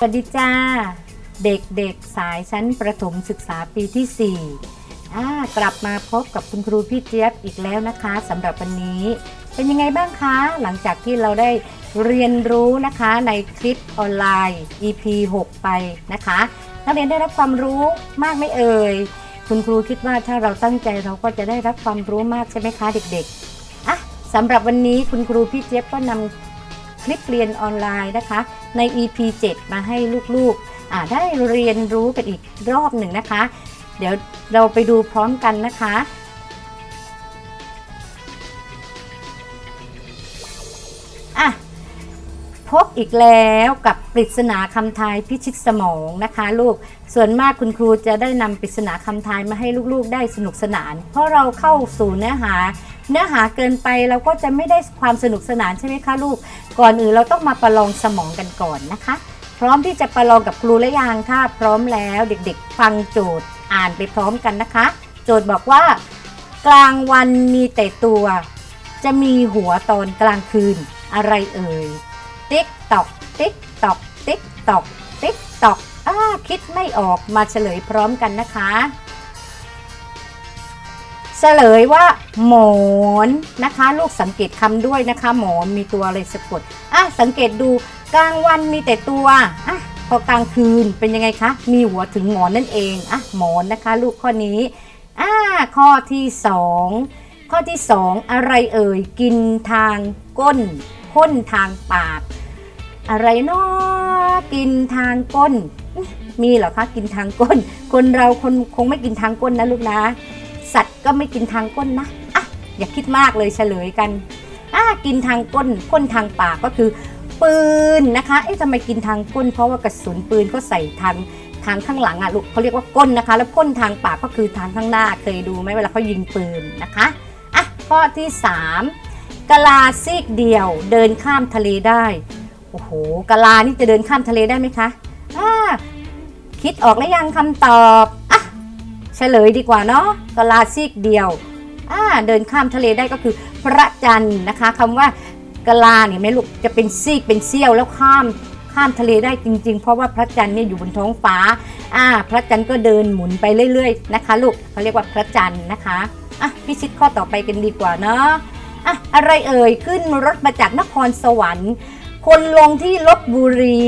สวัสดีจ้า เด็กๆสายชั้นประถมศึกษาปีที่ 4อ่ากลับมาพบกับคุณครูพี่เจี๊ยบอีกแล้วนะคะสำหรับวันนี้ เป็นยังไงบ้างคะ หลังจากที่เราได้เรียนรู้นะคะในคลิปออนไลน์ EP 6 ไปนะคะนักเรียนได้รับความรู้มากไม่เอ่ยคุณครูคิดว่าถ้าเราตั้งใจเราก็จะได้รับความรู้มากใช่ไหมคะเด็กๆอะสำหรับวันนี้คุณครูพี่เจี๊ยบก็นำคลิปเรียนออนไลน์นะคะ ใน EP 7 มาให้ลูกๆได้เรียนรู้กันอีกรอบหนึ่งนะคะ เดี๋ยวเราไปดูพร้อมกันนะคะ พบอีกแล้วกับปริศนาคำทายพิชิตสมองนะคะ ลูก ส่วนมากคุณครูจะได้นำปริศนาคำทายมาให้ลูกๆ ได้สนุกสนาน เพราะเราเข้าสู่เนื้อหา เนื้อหาเกินไปเราก็จะไม่ได้ความสนุกสนานใช่ไหมคะลูก ก่อนอื่นเราต้องมาประลองสมองกันก่อนนะคะ พร้อมที่จะประลองกับครูและยังถ้าพร้อมแล้วเด็กๆ ฟังโจทย์อ่านไปพร้อมกันนะคะ โจทย์บอกว่า กลางวันมีแต่ตัว จะมีหัวตอนกลางคืนอะไรเอ่ย ติ๊กตอกติ๊กตอกติ๊กตอกติ๊กตอกอ้าคิดไม่ออกมาเฉลยพร้อมกันนะคะเฉลยว่าหมอนนะคะ ลูกสังเกตคำด้วยนะคะหมอนมีตัวอะไรสะกดอะสังเกตดูกลางวันมีแต่ตัวอะพอกลางคืนเป็นยังไงคะ มีหัวถึงหมอนนั่นเองอะหมอนนะคะ ลูกข้อนี้อ่าข้อที่สองข้อที่สองอะไรเอ่ยกินทางก้นพ่นทางปาก อะไรเนาะกินทางก้น มีเหรอคะกินทางก้น คนเราคนคงไม่กินทางก้นนะลูกนะ สัตว์ก็ไม่กินทางก้นนะอะอย่าคิดมากเลยเฉลยกันอะกินทางก้นพ่นทางปากก็คือปืนนะคะเอ๊ะทำไมกินทางก้น เพราะว่ากระสุนปืนก็ใส่ทางทางข้างหลังอะลูกเขาเรียกว่าก้นนะคะ แล้วพ่นทางปากก็คือทางข้างหน้าเคยดูไหมเวลาเขายิงปืนนะคะอะข้อที่สามกะลาซีกเดียวเดินข้ามทะเลได้ โอ้โหกะลานี่จะเดินข้ามทะเลได้ไหมคะอ่าคิดออกแล้วยังคำตอบอะเฉลยดีกว่าเนาะกะลาซีกเดียวอ่าเดินข้ามทะเลได้ก็คือพระจันทร์นะคะคำว่ากะลาเนี่ยแม่ลูกจะเป็นซีกเป็นเสี้ยวแล้วข้ามข้ามทะเลได้จริง ๆ เพราะว่าพระจันทร์เนี่ยอยู่บนท้องฟ้าอ่าพระจันทร์ก็เดินหมุนไปเรื่อยๆนะคะ ลูกเขาเรียกว่าพระจันทร์นะคะอะพิชิตข้อต่อไปกันดีกว่าเนาะอะอะไรเอ่ยขึ้นรถมาจากนครสวรรค์ คนลงที่ลบบุรี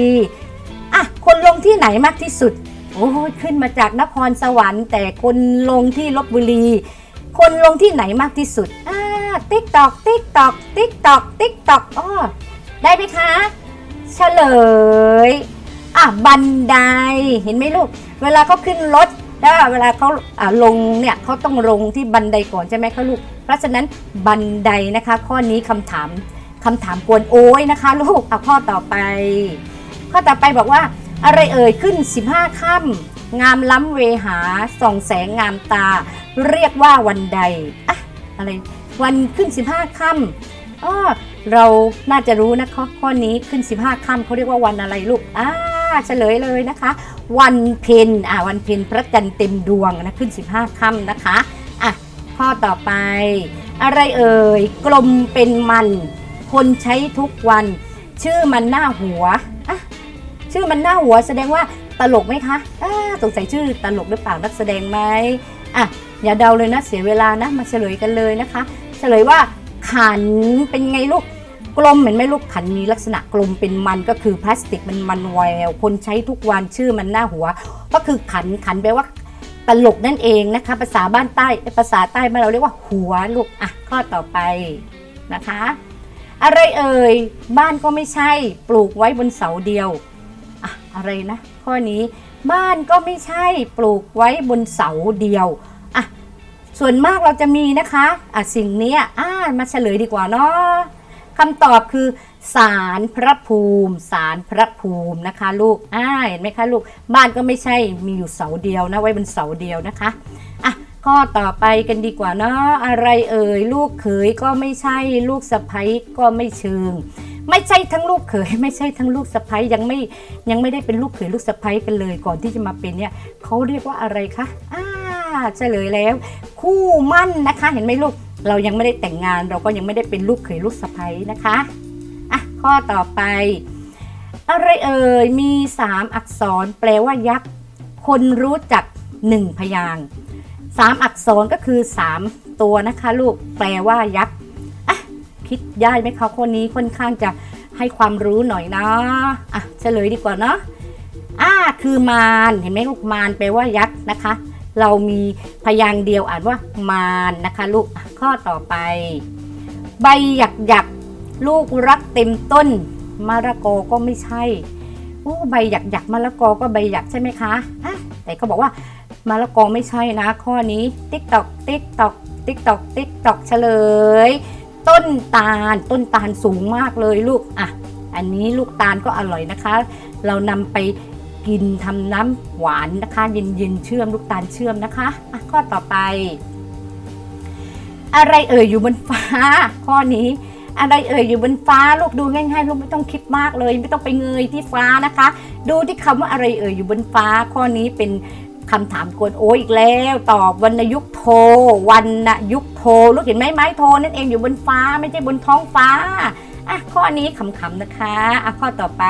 อะคนลงที่ไหนมากที่สุด โอ้ยขึ้นมาจากนครสวรรค์ แต่คนลงที่ลบบุรี คนลงที่ไหนมากที่สุดอ่าติ๊กตอกติ๊กตอกติ๊กตอกติ๊กตอกอ้อได้ไหมคะเฉลยอะบันไดเห็นไหมลูก เวลาเขาขึ้นรถแล้วเวลาเขาอ่าลงเนี่ยเขาต้องลงที่บันไดก่อนใช่ไหมคะลูก เพราะฉะนั้นบันไดนะคะ ข้อนี้คำถาม คำถามกวนโอ้ยนะคะลูกเอาข้อต่อไป ข้อต่อไปบอกว่าอะไรเอ่ยขึ้น 15ค่ำงามล้ำเวหาส่องแสงงามตา เรียกว่าวันใดอะอะไรวันขึ้น 15ค่ำอ้อเราน่าจะรู้นะข้อข้อนี้ขึ้น 15ค่ำเขาเรียกว่าวันอะไรลูกอ่าเฉลยเลยนะคะ วันเพ็ญอ่าวันเพ็ญพระจันทร์เต็มดวงนะขึ้น 15ค่ำนะคะอะข้อต่อไป อะไรเอ่ยกลมเป็นมัน คนใช้ทุกวัน ชื่อมันหน้าหัวอะชื่อมันหน้าหัวแสดงว่าตลกไหมคะอ่าสงสัยชื่อตลกหรือเปล่านักแสดงไหมอะอย่าเดาเลยนะเสียเวลานะมาเฉลยกันเลยนะคะ เฉลยว่าขันเป็นไงลูกกลมเห็นไหมลูกขันมีลักษณะกลมเป็นมันก็คือพลาสติกมันมันแววคนใช้ทุกวันชื่อมันหน้าหัว ก็คือขันขันแปลว่าตลกนั่นเองนะคะ ภาษาบ้านใต้ภาษาใต้บ้านเราเรียกว่าหัวลูกอะข้อต่อไปนะคะ อะไรเอ่ย บ้านก็ไม่ใช่ปลูกไว้บนเสาเดียวอะอะไรนะ ข้อนี้บ้านก็ไม่ใช่ปลูกไว้บนเสาเดียวอะส่วนมากเราจะมีนะคะอะสิ่งนี้อ่ามาเฉลยดีกว่าเนาะคำตอบคือสารพระภูมิสารพระภูมินะคะ ลูกอ่าเห็นไหมคะลูกบ้านก็ไม่ใช่มีอยู่เสาเดียวนะไว้บนเสาเดียวนะคะอะ ข้อต่อไปกันดีกว่าเนาะอะไรเอ่ยลูกเขยก็ไม่ใช่ลูกสะใภ้ก็ไม่เชิง ไม่ใช่ทั้งลูกเขยไม่ใช่ทั้งลูกสะใภ้ยยังไม่ยังไม่ได้เป็นลูกเขยลูกสะใภ้กันเลย ก่อนที่จะมาเป็นเนี่ยเขาเรียกว่าอะไรคะอ่าเฉลยแล้ว คู่มั่นนะคะ เห็นไหมลูกเรายังไม่ได้แต่งงาน เราก็ยังไม่ได้เป็นลูกเขยลูกสะใภ้นะคะอะข้อต่อไปอะไรเอ่ยมีสามอักษรแปลว่ายักษ์คนรู้จักหนึ่งพยาง สามอักษรก็คือสามตัวนะคะ ลูกแปลว่ายักษ์อะคิดได้ไหมคะคนนี้ค่อนข้างจะให้ความรู้หน่อยนะอะเฉลยดีกว่าเนาะอ่าคือมารเห็นไหมลูกมารแปลว่ายักษ์นะคะ เรามีพยางค์เดียวอ่านว่ามารนะคะ ลูกข้อต่อไป ใบหยักหยักลูกรักเต็มต้นมะระกอก็ไม่ใช่โอ้ใบหยักหยักมะละกอก็ใบหยักใช่ไหมคะอะแต่เขาบอกว่า มะละกอไม่ใช่นะ ข้อนี้ ติ๊กตอก ติ๊กตอก ติ๊กตอก ติ๊กตอกเฉลย ต้นตาล ต้นตาลสูงมากเลยลูก อะ อันนี้ลูกตาลก็อร่อยนะคะ เรานำไปกินทำน้ำหวานนะคะ เย็นๆเชื่อมลูกตาลเชื่อมนะคะ อะ ข้อต่อไป อะไรเอ่ยอยู่บนฟ้า ข้อนี้อะไรเอ่ยอยู่บนฟ้าลูกดูง่ายๆลูกไม่ต้องคิดมากเลย ไม่ต้องไปเงยที่ฟ้านะคะ ดูที่คำว่าอะไรเอ่ยอยู่บนฟ้าข้อนี้เป็น คำถามกวนโอ้ยอีกแล้ว ตอบวรรณยุกโทวรรณยุกโทลูกเห็นไหมไม้โทนั่นเองอยู่บนฟ้าไม่ใช่บนท้องฟ้าอะข้อนี้ขำๆนะคะอะข้อต่อไป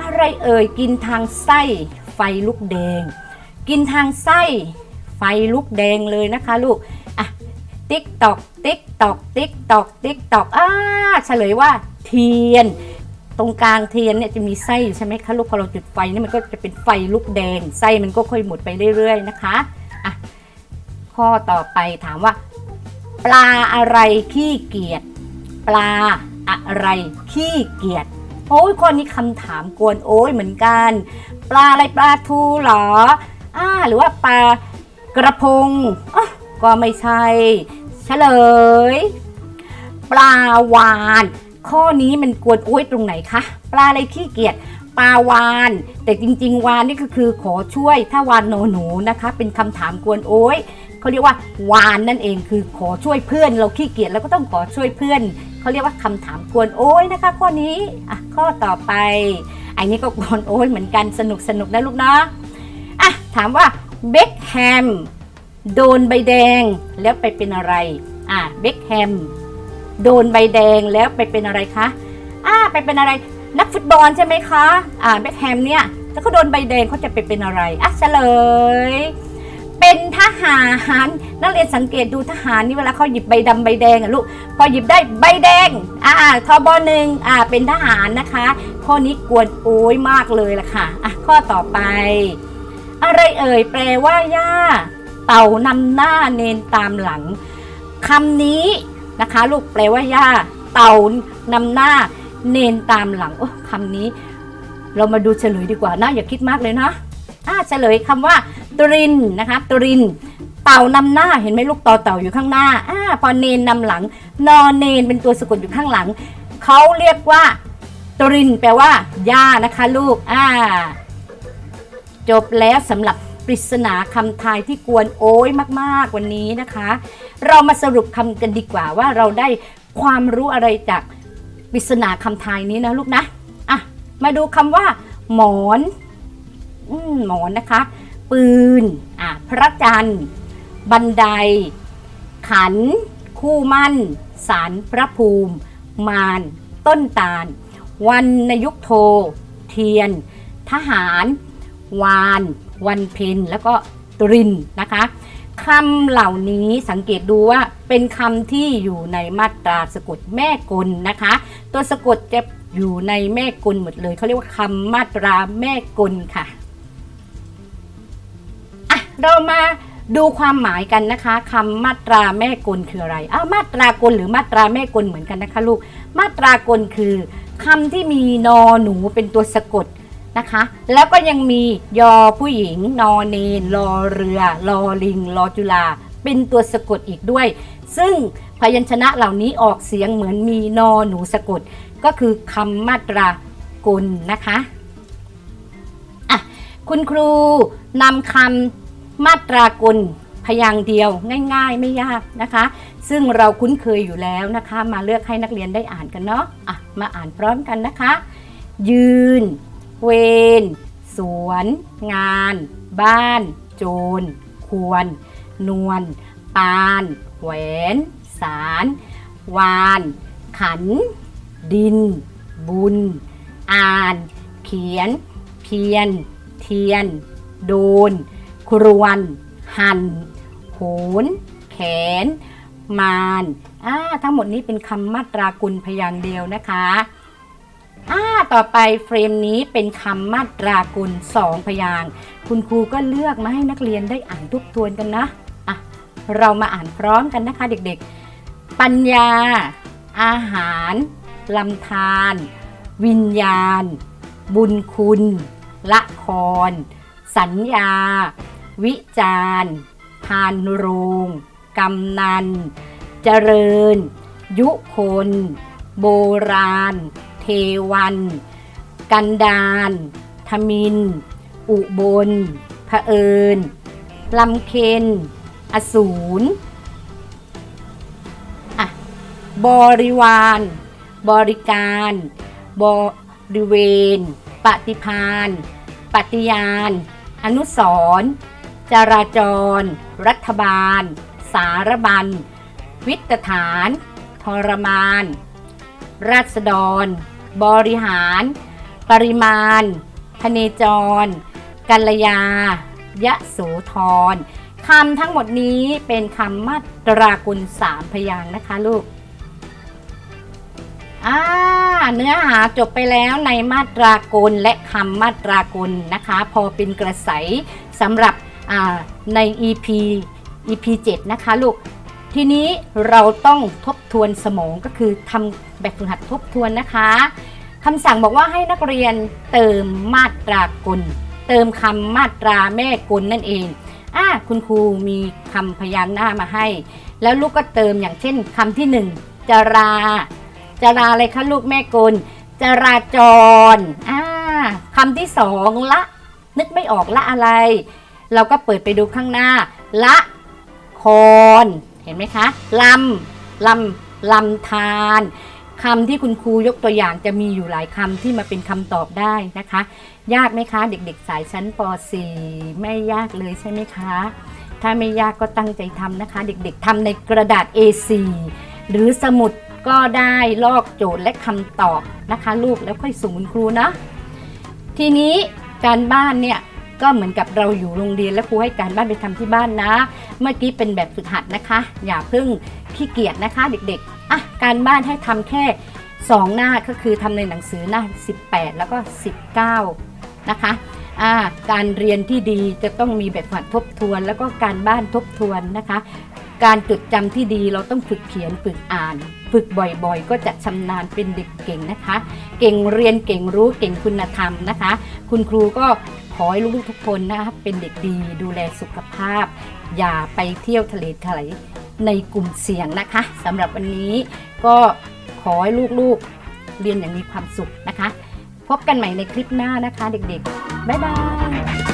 อะไรเอ่ยกินทางไส้ไฟลุกแดง กินทางไส้ไฟลุกแดงเลยนะคะลูกอะติ๊กตอกติ๊กตอกติ๊กตอกติ๊กตอกอ่าเฉลยว่าเทียน ตรงกลางเทียนเนี่ยจะมีไส้อยู่ใช่ไหมคะลูกพอเราจุดไฟนี่มันก็จะเป็นไฟลุกแดง ไส้มันก็ค่อยหมดไปเรื่อยๆนะคะอะข้อต่อไปถามว่า ปลาอะไรขี้เกียจปลาอะไรขี้เกียจโอ้ยข้อนี้คำถามกวนโอ้ยเหมือนกัน ปลาอะไรปลาทูเหรออ่าหรือว่าปลากระพงอะก็ไม่ใช่ เฉลย ปลาวาน ข้อนี้มันกวนโอ้ยตรงไหนคะปลาอะไรขี้เกียจปลาวาน แต่จริง ๆ วานนี่ก็คือขอช่วยถ้าวานโนหนูนะคะ เป็นคำถามกวนโอ้ยเขาเรียกว่าวานนั่นเองคือขอช่วยเพื่อน เราขี้เกียจเราก็ต้องขอช่วยเพื่อนเขาเรียกว่าคำถามกวนโอ้ยนะคะ ข้อนี้อะข้อต่อไปอันนี้ก็กวนโอ้ยเหมือนกันสนุกสนุกนะลูกเนาะอะถามว่าเบคแฮมโดนใบแดงแล้วไปเป็นอะไรอะเบคแฮม โดนใบแดงแล้วไปเป็นอะไรคะอ่าไปเป็นอะไรนักฟุตบอลใช่ไหมคะอ่าเบคแฮมเนี่ยถ้าเขาโดนใบแดงเขาจะไปเป็นอะไรอะเฉลย เป็นทหารนักเรียนสังเกตดูทหารนี่เวลาเขาหยิบใบดำใบแดงอะลูกพอหยิบได้ใบแดงอ่าทบหนึ่งอ่าเป็นทหารนะคะ ข้อนี้กวนโอ้ยมากเลยล่ะค่ะอะข้อต่อไป อะไรเอ่ยแปลว่าย่าเต่านำหน้าเนนตามหลังคำนี้ นะคะ ลูกแปลว่าย่าเต่านำหน้า เนนตามหลังโอ้คำนี้ เรามาดูเฉลยดีกว่านะอย่าคิดมากเลยนะอ่าเฉลยคำว่าตรินนะคะตริน เต่านำหน้าเห็นไหมลูกต่อเต่าอยู่ข้างหน้าอ่าพอเนนนำหลัง นอนเนนเป็นตัวสะกดอยู่ข้างหลังเขาเรียกว่าตรินแปลว่าย่านะคะ ลูกอ่าจบแล้วสำหรับ ปริศนาคำทายที่กวนโอ้ยมากๆวันนี้นะคะ เรามาสรุปคำกันดีกว่าว่าเราได้ความรู้อะไรจากปริศนาคำทายนี้นะลูกนะอะมาดูคำว่า หมอนอืมหมอนนะคะ ปืนอะพระจันทร์ บันได ขัน คู่มั่น สารพระภูมิ มาร ต้นตาล วันนยุคโท เทียน ทหาร วาน วันเพ็ญแล้วก็ตรินนะคะคำเหล่านี้สังเกตดูว่าเป็นคำที่อยู่ในมาตราสะกดแม่กลนะคะ ตัวสะกดจะอยู่ในแม่กลหมดเลยเขาเรียกว่าคำมาตราแม่กลค่ะอะเรามาดูความหมายกันนะคะคำมาตราแม่กลคืออะไรอ้าวมาตรากลหรือมาตราแม่กลเหมือนกันนะคะลูกมาตรากลคือคำที่มีนอหนูเป็นตัวสะกด นะคะ แล้วก็ยังมียอผู้หญิง นอเนนรอเรือรอลิงรอจุฬาเป็นตัวสะกดอีกด้วย ซึ่งพยัญชนะเหล่านี้ออกเสียงเหมือนมีนอหนูสะกด ก็คือคำมาตรากลนะคะอะคุณครูนำคำมาตรากลพยางค์เดียวง่าย ๆ ไม่ยากนะคะ ซึ่งเราคุ้นเคยอยู่แล้วนะคะ มาเลือกให้นักเรียนได้อ่านกันเนาะอะมาอ่านพร้อมกันนะคะ ยืน เวรสวน งาน บ้าน โจร ควร นวล ปาน แหวน สาร วาน ขัน ดิน บุญ อ่าน เขียน เพียน เทียน โดน ครวน หันโหน แขน มานอ่าทั้งหมดนี้เป็นคำมาตรากุลพยางค์เดียวนะคะอ่า ต่อไปเฟรมนี้เป็นคำมาตรากุลสองพยางคุณครูก็เลือกมาให้นักเรียนได้อ่านทบทวนกันนะอะเรามาอ่านพร้อมกันนะคะเด็กๆ ปัญญา อาหารลำธารวิญญาณ บุญคุณ ละคร สัญญา วิจารณ์พานโรงกำนัน เจริญ ยุคน โบราณ เทวัน กันดานทมิน อุบลเผอิญลำเคนอสูรอะบริวาร บริการ บริเวณ ปฏิพานปฏิญาณ อนุสรจราจร รัฐบาล สารบัญ วิตฐาน ทรมาน ราษฎร บริหาร ปริมาณพเนจร กัลยา ยะโสธรคำทั้งหมดนี้เป็นคำมาตรากุลสามพยางนะคะลูกอ่าเนื้อหาจบไปแล้วในมาตรากลและคำมาตรากลนะคะ พอเป็นกระใสสำหรับอ่าใน EP EP 7 นะคะลูก ทีนี้เราต้องทบทวนสมองก็คือทำแบบฝึกหัดทบทวนนะคะคำสั่งบอกว่าให้นักเรียนเติมมาตรากล เติมคำมาตราแม่กลนั่นเองอ่าคุณครูมีคำพยางค์หน้ามาให้ แล้วลูกก็เติมอย่างเช่นคำที่หนึ่งจราจราอะไรคะลูกแม่กลจราจรอ่าคำที่สองละ นึกไม่ออกละอะไร เราก็เปิดไปดูข้างหน้า ละคร เห็นไหมคะลำลำลำธารคำที่คุณครูยกตัวอย่างจะมีอยู่หลายคำที่มาเป็นคำตอบได้นะคะ ยากไหมคะ เด็กๆ สายชั้นป .4 ไม่ยากเลยใช่ไหมคะ ถ้าไม่ยากก็ตั้งใจทำนะคะ เด็กๆทำในกระดาษ A4 หรือสมุดก็ได้ลอกโจทย์และคำตอบนะคะ ลูกแล้วค่อยส่งคุณครูนะ ทีนี้การบ้านเนี่ย ก็เหมือนกับเราอยู่โรงเรียนแล้วครูให้การบ้านไปทำที่บ้านนะ เมื่อกี้เป็นแบบฝึกหัดนะคะ อย่าเพิ่งขี้เกียจนะคะ เด็กๆอะการบ้านให้ทำแค่ 2 หน้าก็คือทำในหนังสือหน้า 18 แล้วก็ 19 นะคะอ่าการเรียนที่ดีจะต้องมีแบบฝึกหัดทบทวน แล้วก็การบ้านทบทวนนะคะ การจดจำที่ดีเราต้องฝึกเขียนฝึกอ่าน ฝึกบ่อยๆ ก็จะชำนาญเป็นเด็กเก่งนะคะ เก่งเรียนเก่งรู้เก่งคุณธรรมนะคะ คุณครูก็ขอให้ลูกๆทุกคนนะคะเป็นเด็กดีดูแลสุขภาพ อย่าไปเที่ยวทะเลทลายในกลุ่มเสี่ยงนะคะสำหรับวันนี้ก็ขอให้ลูกๆเรียนอย่างมีความสุขนะคะ พบกันใหม่ในคลิปหน้านะคะเด็กๆ บ๊ายบาย